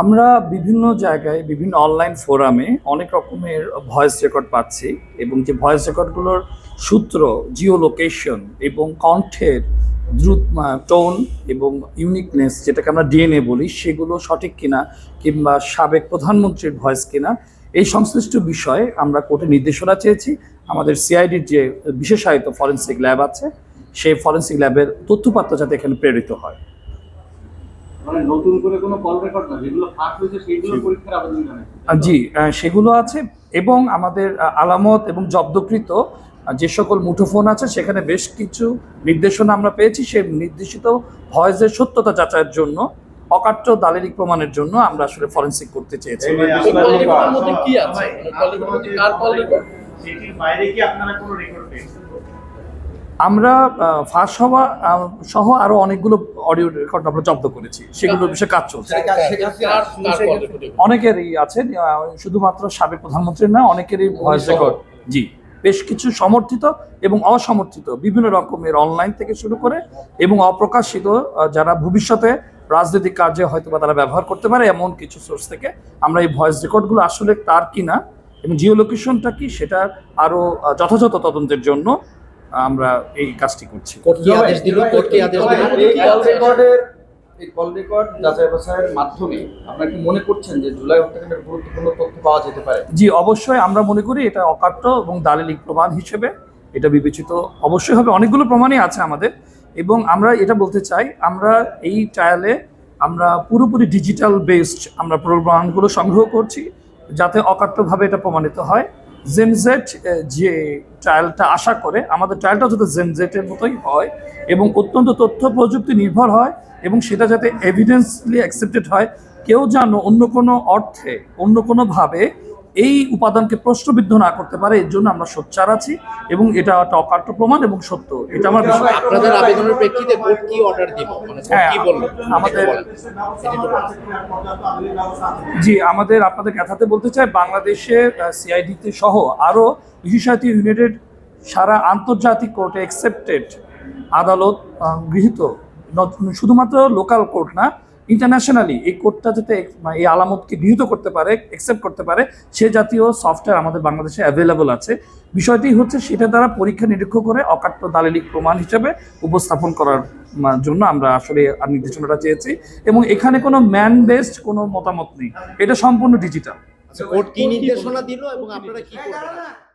আমরা বিভিন্ন জায়গায়, বিভিন্ন অনলাইন ফোরামে অনেক রকমের ভয়েস রেকর্ড পাচ্ছি এবং যে ভয়েস রেকর্ডগুলোর সূত্র জিও লোকেশন এবং কণ্ঠের দ্রুত টোন এবং ইউনিকনেস যেটাকে আমরা ডিএনএ বলি, সেগুলো সঠিক কিনা কিংবা সাবেক প্রধানমন্ত্রীর ভয়েস কিনা, এই সংশ্লিষ্ট বিষয়ে আমরা কোর্টে নির্দেশনা চেয়েছি। আমাদের সিআইডির যে বিশেষায়িত ফরেন্সিক ল্যাব আছে, সেই ফরেন্সিক ল্যাবের তথ্যপাত্র যাতে এখানে প্রেরিত হয়। মানে নতুন করে কোনো কল রেকর্ড না যেগুলো ফাঁস হয়েছে সেইগুলো পরীক্ষার আবেদন জানাচ্ছে জি সেগুলো আছে এবং আমাদের আলামত এবং জব্দকৃত যে সকল মুঠোফোন আছে সেখানে বেশ কিছু নির্দেশনা আমরা পেয়েছি সেই নির্দেশিত ভয়েসের সত্যতা যাচাইয়ের জন্য অকাট্য দালিলিক প্রমাণের জন্য আমরা আসলে ফরেন্সিক করতে চেয়েছি। কল রেকর্ডের মধ্যে কি আছে? কল রেকর্ডের মধ্যে কার কল রেকর্ড বাইরে কি আপনারা কোনো রেকর্ড পেয়েছেন? আমরা ফাঁস হওয়া সহ আরও অনেকগুলো অডিও রেকর্ড আমরা জব্দ করেছি। সেগুলোর বিষয়ে কাজ চলছে। অনেকেরই আছে শুধুমাত্র সাবেক প্রধানমন্ত্রীর না অনেকেরই ভয়েস রেকর্ড জি। বেশ কিছু সমর্থিত এবং অসমর্থিত বিভিন্ন রকমের অনলাইন থেকে শুরু করে এবং অপ্রকাশিত যারা ভবিষ্যতে রাজনৈতিক কার্যে হয়তো বা তারা ব্যবহার করতে পারে এমন কিছু সোর্স থেকে আমরা এই ভয়েস রেকর্ডগুলো আসলে তার কিনা এবং জিও লোকেশনটা কি সেটা আরও যথাযথ তদন্তের জন্য আমরা এই কাজটি করছি। কোর্ট কি আদেশ দিল? কোর্ট কি আদেশ দিল? এই কল রেকর্ডের এই কল রেকর্ড যাচাই বাছাইয়ের মাধ্যমে আপনারা কি মনে করছেন যে জুলাই হত্যাকাণ্ডের গুরুত্বপূর্ণ তথ্য পাওয়া যেতে পারে? জি অবশ্যই আমরা মনে করি এটা অকাট্য এবং দালিলিক প্রমাণ হিসেবে এটা বিবেচিত অবশ্যই হবে। অনেকগুলো প্রমাণই আছে আমাদের এবং আমরা এটা বলতে চাই আমরা এই ট্রায়ালে আমরা পুরোপুরি ডিজিটাল বেসড আমরা প্রমাণগুলো সংগ্রহ করছি যাতে অকাট্যভাবে এটা প্রমাণিত হয়। জেনজেট যে ট্রায়ালটা আশা করে, আমাদের ট্রায়ালটা যাতে জেনজেটের মতোই হয় এবং অত্যন্ত তথ্য প্রযুক্তি নির্ভর হয় এবং সেটা যাতে এভিডেন্সলি অ্যাকসেপ্টেড হয়। কেউ যেন অন্য কোনো অর্থে, অন্য কোনোভাবে এই উপাদানকে প্রশ্নবিদ্ধ না করতে পারে এর জন্য আমরা সোচ্চার আছি এবং এটা একটা অকাট্য প্রমাণ এবং সত্য। এটা আমার বিষয় আপনাদের আবেদনের প্রেক্ষিতে কোর্ট কি অর্ডার দিব? মানে হ্যাঁ, কি বলল? আমাদের জি আমাদের আপনাদের কথাতে বলতে চাই বাংলাদেশে সিআইডিতে সহ আরও বিশেষায়িত ইউনাইটেড সারা আন্তর্জাতিক কোর্টে অ্যাকসেপ্টেড আদালত গৃহীত। শুধুমাত্র লোকাল কোর্ট না ইন্টারন্যাশনালি এই কোর্টটা যাতে এই আলামতকে গৃহীত করতে পারে অ্যাকসেপ্ট করতে পারে সে জাতীয় সফটওয়্যার আমাদের বাংলাদেশে অ্যাভেলেবল আছে। বিষয়টি হচ্ছে সেটা দ্বারা পরীক্ষা নিরীক্ষা করে অকাট্য দালিলিক প্রমাণ হিসেবে উপস্থাপন করার জন্য আমরা আসলে আর নির্দেশনাটা চেয়েছি। এবং এখানে কোনো ম্যান বেসড কোনো মতামত নেই। এটা সম্পূর্ণ ডিজিটাল কোর্ট কি নির্দেশনা দিল এবং আপনারা কি করবেন?